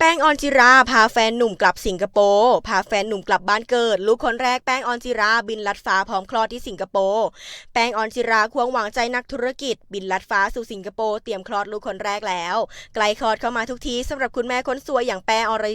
แป้งออนจิรา พาแฟนหนุ่มกลับสิงคโปร์พาแฟนหนุ่มกลับบ้านเกิด ลูกคนแรกแป้งออนจิรา บินลัดฟ้าพร้อมคลอดที่สิงคโปร์แป้งออนจิราควงหวังใจนักธุรกิจ บินลัดฟ้าสู่สิงคโปร์เตรียมคลอดลูกคนแรกแล้ว ไกลคลอดเข้ามาทุกทีสำหรับคุณแม่คนสวยอย่างแป้งอร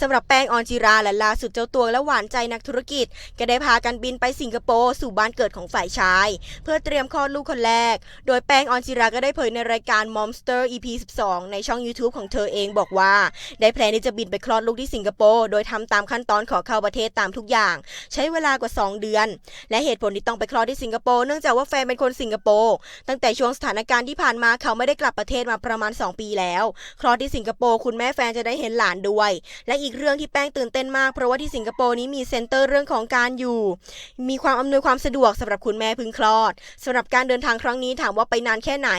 สำหรับแป้งออนจิราและล่าสุดเจ้าตัวและหวานใจนักธุรกิจ ก็ได้พากันบินไปสิงคโปร์สู่บ้านเกิดของฝ่ายชาย เพื่อเตรียมคลอดลูกคนแรก โดยแป้งออนจิราก็ได้เผยในรายการ Momster EP 12 ในช่อง YouTube ของเธอเองบอกว่า ได้แพลนที่จะบินไปคลอดลูกที่สิงคโปร์โดยทำตามขั้นตอนขอเข้าประเทศตามทุกอย่าง ใช้เวลากว่า 2 เดือน และเหตุผลที่ต้องไปคลอดที่สิงคโปร์เนื่องจากว่าแฟนเป็นคนสิงคโปร์ตั้งแต่ช่วงสถานการณ์ที่ผ่านมาเขาไม่ได้กลับประเทศมาประมาณ 2 ปีแล้ว คลอดที่สิงคโปร์คุณแม่แฟนจะได้เห็นหลานด้วยและอีกเรื่องที่แป้งตื่นเต้นมาก เพราะว่าที่สิงคโปร์นี้มีเซ็นเตอร์เรื่องของการอยู่ มีความอำนวยความสะดวกสำหรับคุณแม่พึ่งคลอดสำหรับการเดินทางครั้งนี้ถามว่าไปนานแค่ไหน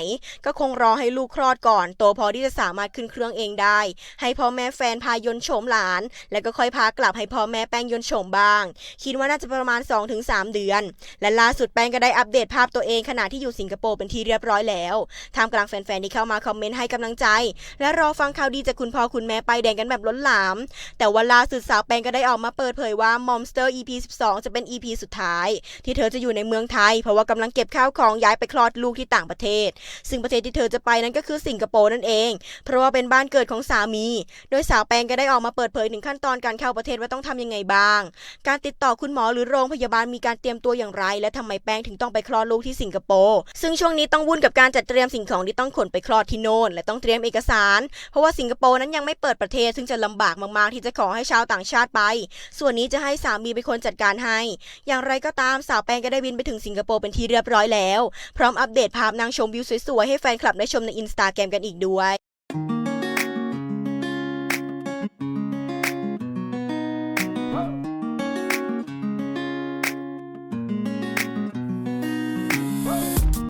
ก็คงรอให้ลูกคลอดก่อน โตพอที่จะสามารถขึ้นเครื่องเองได้ ให้พ่อแม่แฟนพายนโฉมหลาน แล้วก็ค่อยพากลับให้พ่อแม่แป้งยนโฉมบ้าง คิดว่าน่าจะประมาณ 2-3 เดือน และล่าสุดแป้งก็ได้อัปเดตภาพตัวเองขณะที่อยู่สิงคโปร์เป็นที่เรียบร้อยแล้วท่ามกลางแฟนๆที่เข้ามาคอมเมนต์ให้กำลังใจ และรอฟังข่าวดีจากคุณพ่อคุณแม่ไปแดงกันแบบล้นหลามแต่ว่าล่าสุดสาวแปงก็ได้ออกมาเปิดเผยว่า Momster EP 12 จะเป็น EP สุดท้าย ที่เธอจะอยู่ในเมืองไทย เพราะว่ากำลังเก็บข้าวของย้ายไปคลอดลูกที่ต่างประเทศ ซึ่งประเทศที่เธอจะไปนั้นก็คือสิงคโปร์นั่นเอง เพราะว่าเป็นบ้านเกิดของสามี โดยสาวแปงก็ได้ออกมาเปิดเผยถึงขั้นตอนการเข้าประเทศว่าต้องทำยังไงบ้าง การติดต่อคุณหมอหรือโรงพยาบาลมีการเตรียมตัวอย่างไร และทำไมแปงถึงต้องไปคลอดลูกที่สิงคโปร์ซึ่งช่วงนี้ต้องวุ่นกับการจัดเตรียมสิ่งของที่ต้องขนไปคลอดที่โน่นและต้องเตรียมเอกสาร เพราะว่าสิงคโปร์นั้นยังไม่เปิดประเทศซึ่งจะลำบากมากๆ ที่จะขอให้ชาวต่างชาติไป ส่วนนี้จะให้สามีเป็นคนจัดการให้ อย่างไรก็ตามสาวแป้งก็ได้บินไปถึงสิงคโปร์เป็นที่เรียบร้อยแล้ว พร้อมอัปเดตภาพนางชมวิวสวยๆให้แฟนคลับได้ชมในอินสตาแกรมกันอีกด้วย